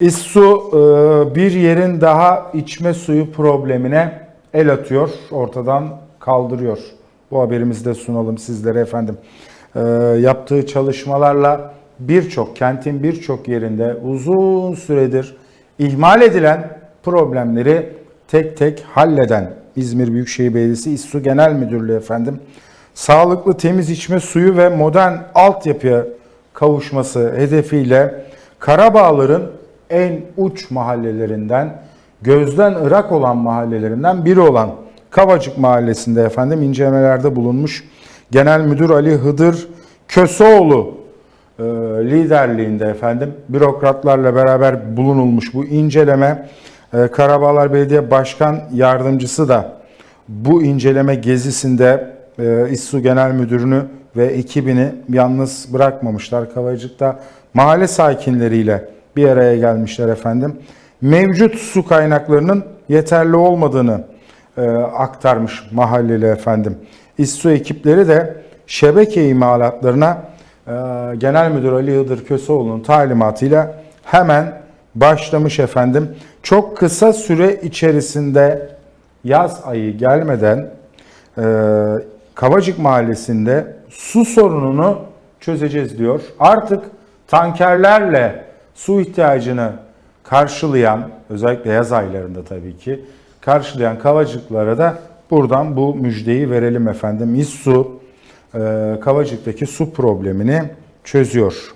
İSSU e, bir yerin daha içme suyu problemine el atıyor, ortadan kaldırıyor. Bu haberimizi de sunalım sizlere efendim. E, Yaptığı çalışmalarla birçok, kentin birçok yerinde uzun süredir ihmal edilen problemleri tek tek halleden İzmir Büyükşehir Belediyesi İSSU Genel Müdürlüğü efendim. Sağlıklı temiz içme suyu ve modern altyapıya kavuşması hedefiyle Karabağlar'ın en uç mahallelerinden, gözden ırak olan mahallelerinden biri olan Kavacık Mahallesi'nde efendim incelemelerde bulunmuş Genel Müdür Ali Hıdır Köseoğlu e, liderliğinde efendim bürokratlarla beraber bulunulmuş bu inceleme e, Karabağlar Belediye Başkan Yardımcısı da bu inceleme gezisinde e, İSSU Genel Müdürünü ve ekibini yalnız bırakmamışlar. Kavacık'ta mahalle sakinleriyle bir araya gelmişler efendim. Mevcut su kaynaklarının yeterli olmadığını e, aktarmış mahalleli efendim. İSSU ekipleri de şebeke imalatlarına e, Genel Müdür Ali Yıldır Köseoğlu'nun talimatıyla hemen başlamış efendim. Çok kısa süre içerisinde yaz ayı gelmeden e, Kavacık Mahallesi'nde su sorununu çözeceğiz diyor. Artık tankerlerle su ihtiyacını karşılayan, özellikle yaz aylarında tabii ki, karşılayan Kavacıklara da buradan bu müjdeyi verelim efendim. İSSU e, Kavacık'taki su problemini çözüyor.